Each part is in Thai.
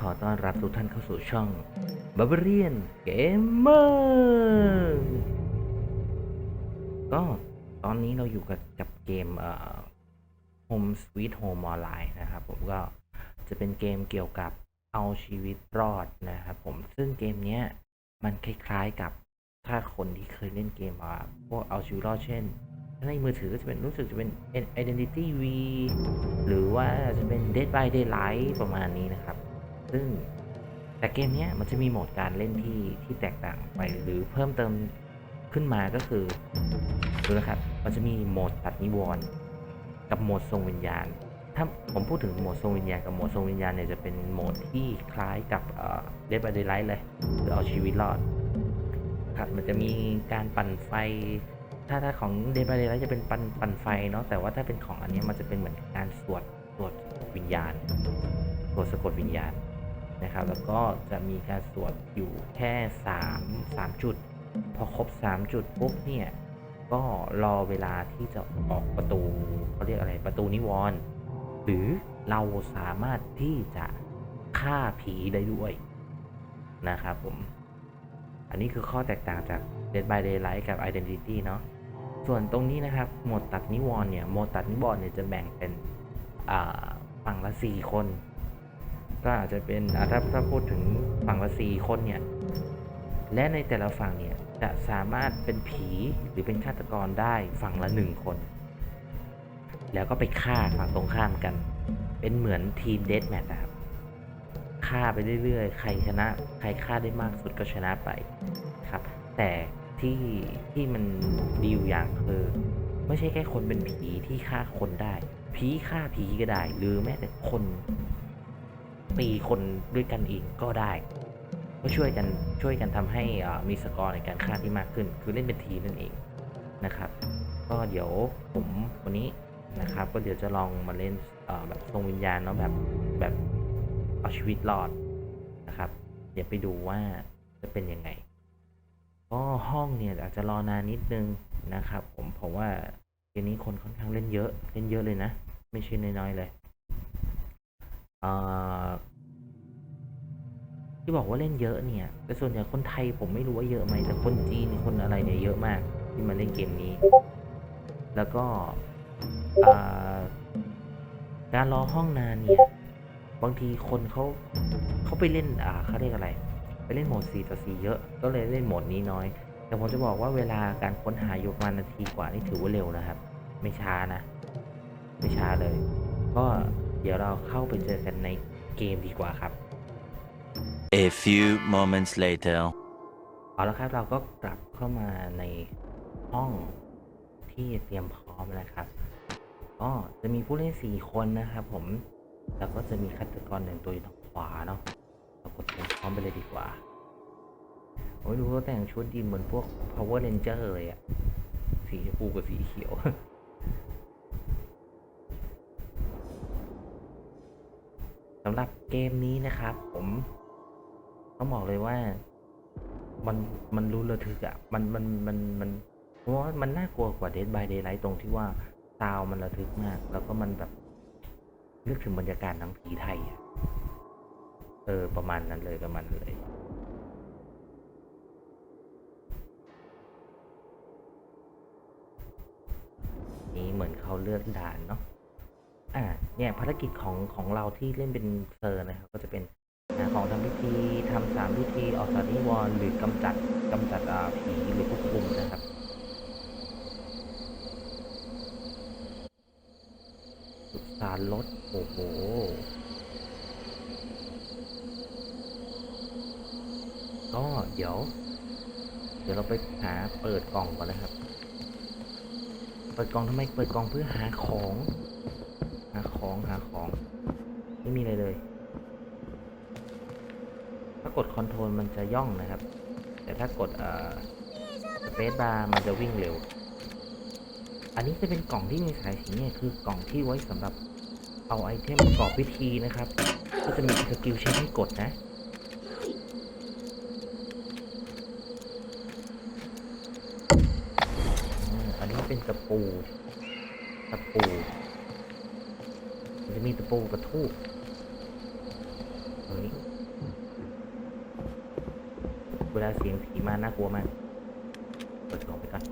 ขอต้อนรับทุกท่านเข้าสู่ช่อง Barbarian Gamer ก็ตอนนี้เราอยู่กับกับเกมเอ่อ Home Sweet Home Online นะครับ ผมก็จะเป็นเกมเกี่ยวกับเอาชีวิตรอดนะครับผมซึ่งเกมเนี้ยมันคล้ายๆกับถ้าคนที่เคยเล่นเกมอะพวกเอาชีวิตรอดเช่นในมือถือก็จะเป็นรู้สึกจะเป็น Identity V หรือว่าจะเป็น Dead by Daylight ประมาณนี้นะครับ ซึ่งแต่เกมนี้มันจะมีโหมดการเล่นที่ที่แตกต่างไปหรือเพิ่มเติมขึ้นมาก็คือดูนะครับ มันจะมีโหมดตัดนิวรณ์กับโหมดทรงวิญญาณ ถ้าผมพูดถึงโหมดทรงวิญญาณกับโหมดทรงวิญญาณเนี่ยจะเป็นโหมดที่คล้ายกับเอ่อ Dead by Daylight เลยหรือเอาชีวิตรอดครับมันจะมีการปั่นไฟ ถ้าถ้าของเดบ y เด y จะเป็นปันปันไฟเนาะแต่ว่าถ้าเป็นของอันนี้มันจะเป็นเหมือนการสวดสวดวิญญาณสวดสะกดวิญญาณ นะครับ แล้วก็จะมีการสวดอยู่แค่ 3 3 จุด พอครบ 3 จุดปุ๊บเนี่ย ก็รอเวลาที่จะออกประตูเขาเรียกอะไรประตูนิวรณ์หรือเราสามารถที่จะฆ่าผีได้ด้วยนะครับผม อันนี้คือข้อแตกต่างจาก Dead by Daylight กับ Identity เนาะส่วนตรงนี้นะครับหมวดตัดนิวรณ์เนี่ยหมวดตัดนิวรณ์เนี่ยจะแบ่งเป็นฝั่งละ 4 คน ก็อาจจะเป็นอาถ้าถ้าพูดถึงฝั่งละ4คนเนี่ย และในแต่ละฝั่งเนี่ยจะสามารถเป็นผีหรือเป็นฆาตกรได้ฝั่งละ1คน แล้วก็ไปฆ่าฝั่งตรงข้ามกัน เป็นเหมือนทีมเดธแมทนะครับฆ่าไปเรื่อยๆ ใครชนะ ใครฆ่าได้มากสุดก็ชนะไปครับ แต่ที่ที่มันดีอยู่อย่างคือไม่ใช่แค่คนเป็นผีที่ฆ่าคนได้ ผีฆ่าผีก็ได้ หรือแม้แต่คน ตีคนด้วยกันเองก็ได้ ก็ช่วยกันช่วยกันทำให้มีสกอร์ในการฆ่าที่มากขึ้น คือเล่นเป็นทีนั่นเองนะครับ ก็เดี๋ยวผมวันนี้นะครับ ก็เดี๋ยวจะลองมาเล่นแบบทรงวิญญาณเนาะแบบแบบเอาชีวิตรอดนะครับ เดี๋ยวไปดูว่าจะเป็นยังไงก็ห้องเนี่ยอาจจะรอนานนิดนึงนะครับ ผมเพราะว่าเกมนี้คนค่อนข้างเล่นเยอะ เล่นเยอะเลยนะ ไม่ใช่น้อยๆเลยอ่า ที่บอกว่าเล่นเยอะเนี่ย แต่ส่วนใหญ่คนไทยผมไม่รู้ว่าเยอะไหมแต่คนจีนคนอะไรเนี่ยเยอะมากที่มาเล่นเกมนี้ แล้วก็การรอห้องนานเนี่ย บางทีคนเขาเขาไปเล่นอ่าเขาเรียกอะไร ไปเล่นโหมด4ต่อ4เยอะ ก็เลยเล่นโหมดนี้น้อย แต่ผมจะบอกว่าเวลาการค้นหาอยู่ประมาณนาทีกว่านี่ถือว่าเร็วนะครับ ไม่ช้านะ ไม่ช้าเลย ก็เดี๋ยวเราเข้าไปเจอกันในเกมดีกว่าครับ A few moments later. เอาละครับเราก็กลับเข้ามาในห้องที่เตรียมพร้อมนะครับก็จะมีผู้เล่น4คนนะครับผม แล้วก็จะมีฆาตกรหนึ่งตัวอยู่ทางขวาเนาะเรากดเตรียมพร้อมไปเลยดีกว่าโอ้ยดูเขาแต่งชุดดีเหมือนพวก power ranger เลยอะสีชมพูกับสีเขียวสำหรับเกมนี้นะครับผม ต้องบอกเลยว่า มันมันรู้ระทึกอะมันมันมันมันเพราะว่ามันน่ากลัวกว่า Dead by Daylight ตรงที่ว่าซาวมันระทึกมาก แล้วก็มันแบบนึกถึงบรรยากาศหนังผีไทยอะเออ ประมาณนั้นเลยประมาณนั้นเลยนี่เหมือนเขาเลือกด่านเนาะ อ่า เนี่ยภารกิจของของเราที่เล่นเป็นเซอร์นะครับ ก็จะเป็น ของทำพิธีทำสามพิธีออกจากนิวรณ์หรือกำจัดกำจัดผีหรือควบคุมนะครับสุสานรถโอ้โหก็เดี๋ยว เดี๋ยวเราไปหาเปิดกล่องก่อนนะครับ เปิดกล่องทำไมเปิดกล่องเพื่อหาของ หาของหาของ ไม่มีอะไรเลย กดคอนโทรลมันจะย่องนะครับ แต่ถ้ากดเอ่อสเปซบาร์มันจะวิ่งเร็ว อันนี้จะเป็นกล่องที่มีสายสีเนี่ยคือกล่องที่ไว้สำหรับเอาไอเทมประกอบพิธีนะครับ ก็จะมีสกิลเช็คให้กดนะอันนี้เป็นตะปู ตะปู จะมีตะปูกระทูบตรงนี้ วลาเสียงผีมาน่ากลัวมากเปิดกล่องไปก่อน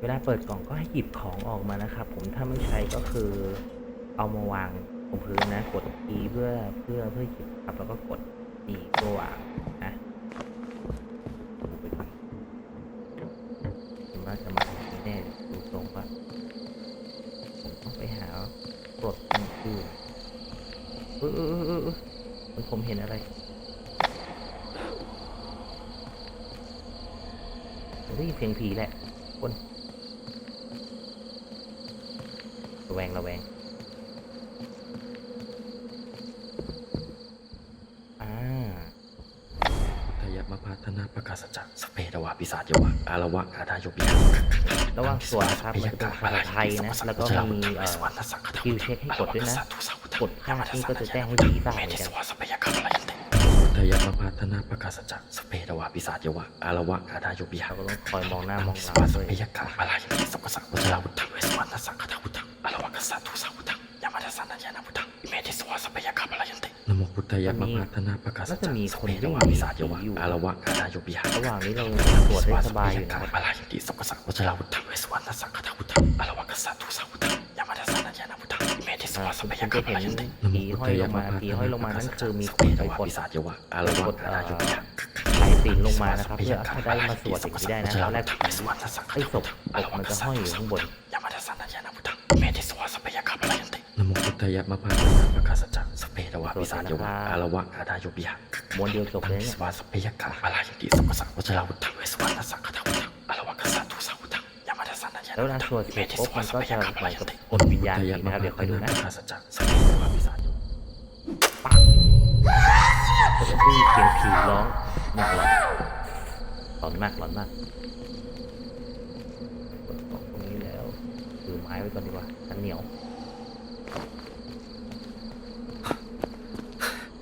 เวลาเปิดกล่องก็ให้หยิบของออกมานะครับผมถ้าไม่ใช้ก็คือเอามาวางบนพื้นนะ กด E เพื่อเพื่อเพื่อหยิบครับแล้วก็กด E เพื่อวางนะดูไปก่อนผมว่าจะมาที่แน่ดูทรงปะผมต้องไปหากดตั้งชื่อเออเออเออผมเห็นอะไรผม ได้ยินเสียงผีแหละคนระแวงระแวงอ่าทยมพาธนาประกาศจักรสเปดวาปิศาจยวะอารวะอาดาโยบิยะระหว่างสวดนะครับมันจะเป็นภาษาไทยนะ แล้วก็มีเอ่อคิวเช็คให้กดด้วยนะ กดพลาดนี่ก็จะแจ้งให้ผีทราบเหมือนกันท ยมพาธนาประกาศจักสเปดวาปิศาจยวะอารวะอาดาโยบิยะเราก็ต้องคอยมองหน้ามองหลังสวัสด้วยพยกะอะไรที่สกสังวัชราวุธังเวสวรรณสังฆทาวุธังอารวะกัสสะทุสาวุธังยามาทัสสะนัญญาณวุธังอิเมธิสวาสพยกะพลายันตินโมพุทธยมพาธนาประกาศจักสเปดวาปิศาจยวะอารวะอาดาโยบิยะระหว่างนี้เราสวดได้สบายอยู่นะครับอะไรที่สกสังวัชราวุธังเวสวรรณสังฆทาวุธังอารวะกัสสะทุสาวุธัง สวาสพยคุณกะจะพเห็ลานยันติผีห้อยลงมาผีห้อยลงมานั่นคือมีคเปนดไปวากดปิศาจยวะอารวะกดอาเอ่ดาอโยบิยะสายสิญจนลงมานะครับเพื่อถ้าได้มาสวดอย่างนี้ได้นะตอนแรกผีไอ้ศพศพมันจะห้อยอยู่ข้างบนยามาทัสสะนัญญาณวุธังอิเมธิสวาสพยกะพลายันตินโมพุทธยมพาธนาประกาศจักรสเปดวาปิศาจยวะอารวะอาดาโยบิยะม้วนเดียวจบเลยเนี่ยสวาสพยกะอะไรที่สกสังวัชราวุธังเวสวรรณสังฆทาวุ แล้วเวลาสวดเสร็จปุ๊บมันก็จะเหมือนกับกดวิญญาณผีนะครับเดี๋ยวคอยดูนะประกาศจักรสเปดวาปิศาจยวะปังก็จะได้ยินเสียงผีร้องอย่างหลอนหลอนมากหลอนมากกดตรงนี้แล้วถือไม้ไว้ก่อนดีกว่ากันเหนียว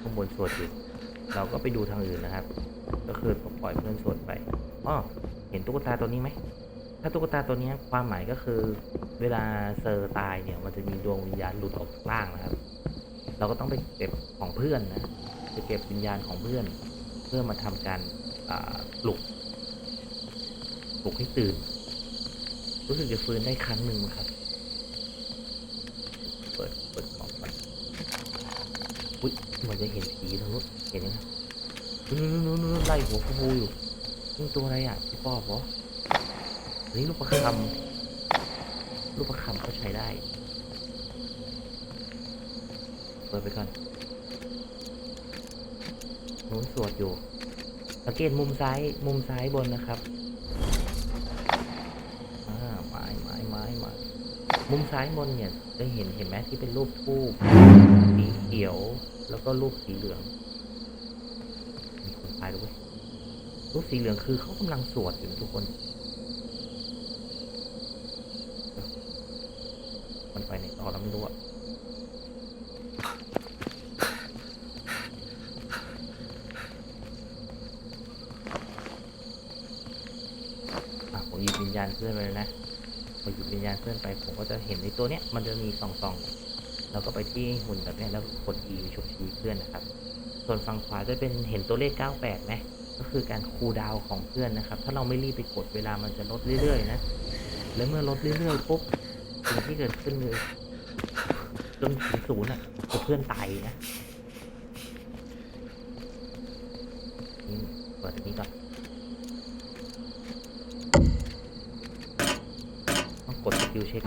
ข้างบนสวดอยู่เราก็ไปดูทางอื่นนะครับ ก็คือปล่อยเพื่อนสวดไปอ๋อเห็นตุ๊กตาตัวนี้ไหม ถ้าตุ๊กตาตัวนี้ความหมายก็คือ เวลาเซอร์ตายเนี่ย มันจะมีดวงวิญญาณหลุดออกจากร่างนะครับ เราก็ต้องไปเก็บของเพื่อนนะไปเก็บวิญญาณของเพื่อน เพื่อมาทำการปลุกปลุกให้ตื่น รู้สึกจะฟื้นได้ครั้งหนึ่งครับ เปิดเปิดกล่องก่อนอุ้ยเหมันจะเห็นผีทางนู้นเห็นไหมนู้นนู้นนู้นไล่หัวฟูอยู่นี่ตัวอะไรอะพี่ป้อบเหรอ อันนี่ลูกประคำลูกประคำก็ใช้ได้ เปิดไปก่อนนู้นสวดอยู่สังเกตมุมซ้ายมุมซ้ายบนนะครับไม้ไม้ไม้ไม้มุมซ้ายบนเนี่ยจะเห็นเห็นไหมที่เป็นรูปทูบสีเขียว แล้วก็รูปสีเหลือง มีคนตายด้วยรูปสีเหลืองคือเขากำลังสวดอยู่นะทุกคนันไปไหนต่ยออกแล้วไม่รู้อะอะผมหยิบวิญญาณเพื่อนไปเลยนะพอหยิบวิญญาณเพื่อนไป ผมก็จะเห็นในตัวเนี้ยมันจะมีสองสองแล้วก็ไปที่หุ่นแบบนี้แล้วกด E ฉุกชีเพื่อนนะครับ ส่วนฝั่งขวาจะเป็นเห็นตัวเลข 98ไหมก็คือการคูลดาวของเพื่อนนะครับ ถ้าเราไม่รีบไปกดเวลามันจะลดเรื่อยๆนะ แล้วเมื่อลดเรื่อยๆปุ๊บ สิ่งที่เกิดขึ้นเลยจนถึงศูนย์อะเพื่อนตายนะนี่เปิดนี้ก่อนต้องกดสกิลเช็ค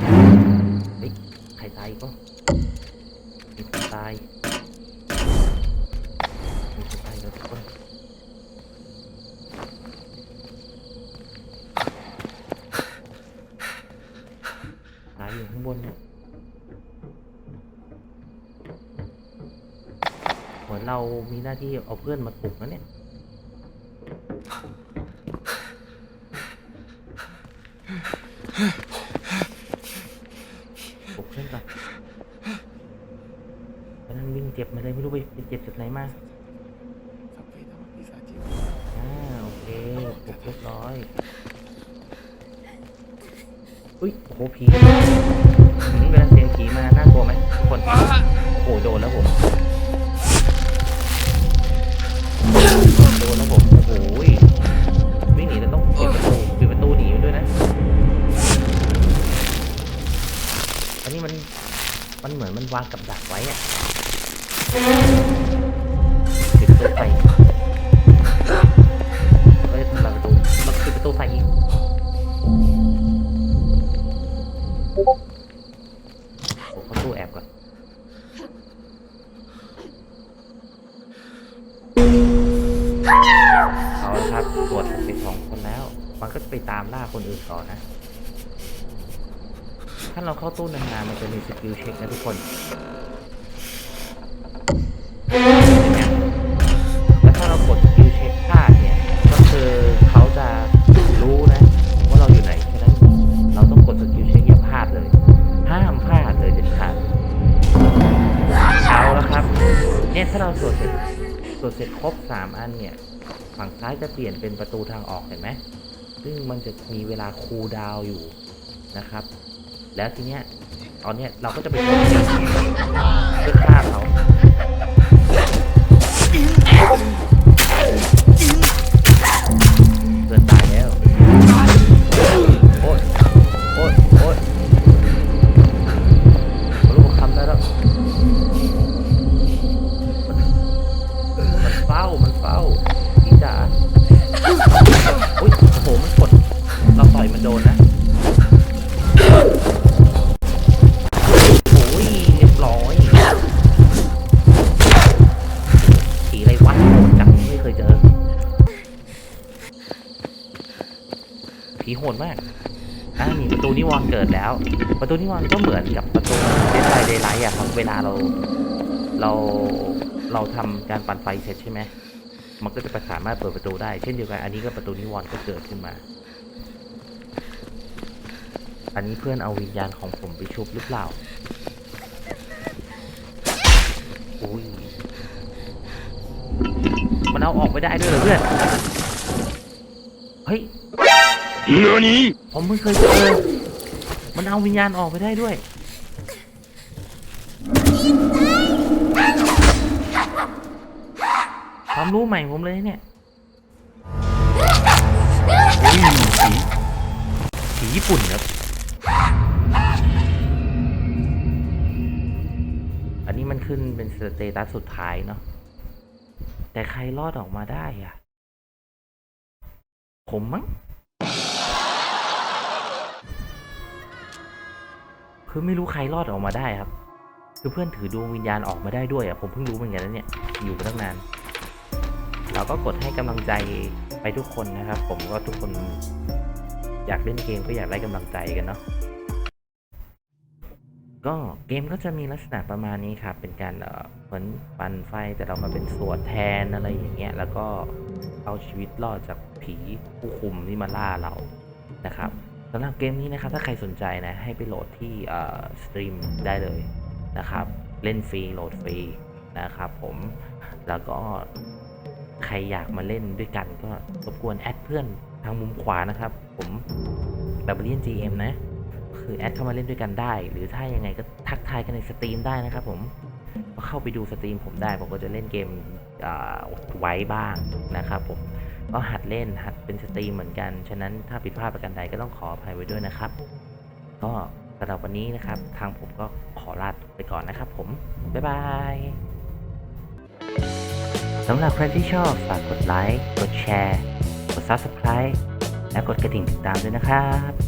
เฮ้ยใครตายก็มีคนตายมีคนตายแล้วทุกคนตายอยู่ข้างบ นเนี่ยเหมือนเรามีหน้าที่เอาเพื่อนมาปลุกนะเนี่ยปลุกเพื่อนก่อนตอนนั้นวิ่งเจ็บมาเลยไม่รู้ไปเจ็บจากไหนมาอ่าโอเคปลุกเรียบร้อย อุ้ยโอ้โหผี หืมเวลาเซียนผีมาน่ากลัวไหมทุกคนโอ้โหโดนแล้วผมโดนแล้วผมโอ้โหวิ่งหนีแล้วต้องปิดประตูปิดประตูหนีด้วยนะอันนี้มันมันเหมือนมันวางกับดักไว้อะปิดปะไป ละครับ ตรวจไปสองคนแล้ว มันก็จะไปตามล่าคนอื่นต่อนะ ถ้าเราเข้าตู้นานๆมันจะมีสกิลเช็คนะทุกคนเห็นไหมแล้วถ้าเรากดสกิลเช็คพลาดเนี่ย ก็คือเขาจะรู้นะ ว่าเราอยู่ไหนฉะนั้นเราต้องกดสกิลเช็คอย่าพลาดเลย ห้ามพลาดเลยเด็ดขาดเอาแล้วครับ เนี่ยถ้าเราตรวจเสร็จตรวจเสร็จครบสามอันเนี่ย ฝั่งซ้ายจะเปลี่ยนเป็นประตูทางออกเห็นไหมซึ่งมันจะมีเวลาคูลดาวอยู่นะครับ แล้วทีเนี้ยตอนเนี้ยเราก็จะไปเพื่อฆ่าเขา หดมากอ่านี่ประตูนิวรณ์เกิดแล้ว ประตูนิวรณ์ก็เหมือนกับประตูเดนไลเดไลท์อะครับเวลาเราเราเราทำการปั่นไฟเสร็จใช่ไหมมันก็จะสามารถเปิดประตูได้เช่นเดียวกันอันนี้ก็ประตูนิวรณ์ก็เกิดขึ้นมา อันนี้เพื่อนเอาวิญญาณของผมไปชุบหรือเปล่าอุ้ยมันเอาออกไม่ได้ด้วยเหรอเพื่อน เฮ้ย ผมเพิ่งเคยเจอ มันเอาวิญญาณออกไปได้ด้วย ความรู้ใหม่ผมเลยเนี่ยอุ้ยผีผีญี่ปุ่นครับ อันนี้มันขึ้นเป็นสเตตัสสุดท้ายเนาะ แต่ใครรอดออกมาได้อะผมมั้ง คือไม่รู้ใครรอดออกมาได้ครับ คือเพื่อนถือดวงวิญญาณออกมาได้ด้วยอะผมเพิ่งรู้เหมือนกันนะเนี่ยอยู่มาตั้งนาน เราก็กดให้กำลังใจไปทุกคนนะครับ ผมก็ทุกคนอยากเล่นเกมก็อยากได้กำลังใจกันเนาะก็เกมก็จะมีลักษณะประมาณนี้ครับ เป็นการเอ่อเหมือนปั่นไฟแต่เรามาเป็นส่วนแทนอะไรอย่างเงี้ยแล้วก็เอาชีวิตรอดจากผีผู้คุมที่มาล่าเรานะครับำหรับเกมนี้นะครับ ถ้าใครสนใจนะ ให้ไปโหลดที่สตรีมได้เลยนะครับ เล่นฟรีโหลดฟรีนะครับผมแล้วก็ใครอยากมาเล่นด้วยกันก็รบกวนแอดเพื่อนทางมุมขวานะครับ ผมแบบเรียน GM นะ คือแอดเข้ามาเล่นด้วยกันได้ หรือถ้ายังไงก็ทักทายกันในสตรีมได้นะครับผมก็เข้าไปดูสตรีมผมได้ ผมก็จะเล่นเกมอ่าไว้บ้างนะครับผม ก็หัดเล่นหัดเป็นสตรีมเหมือนกัน ฉะนั้นถ้าผิดพลาดประการใดก็ต้องขออภัยไว้ด้วยนะครับ ก็สำหรับวันนี้นะครับ ทางผมก็ขอลาไปก่อนนะครับผม บ๊ายบายสำหรับใครที่ชอบฝากกดไลค์ กดแชร์ กด Subscribe และกดกระดิ่งติดตามด้วยนะครับ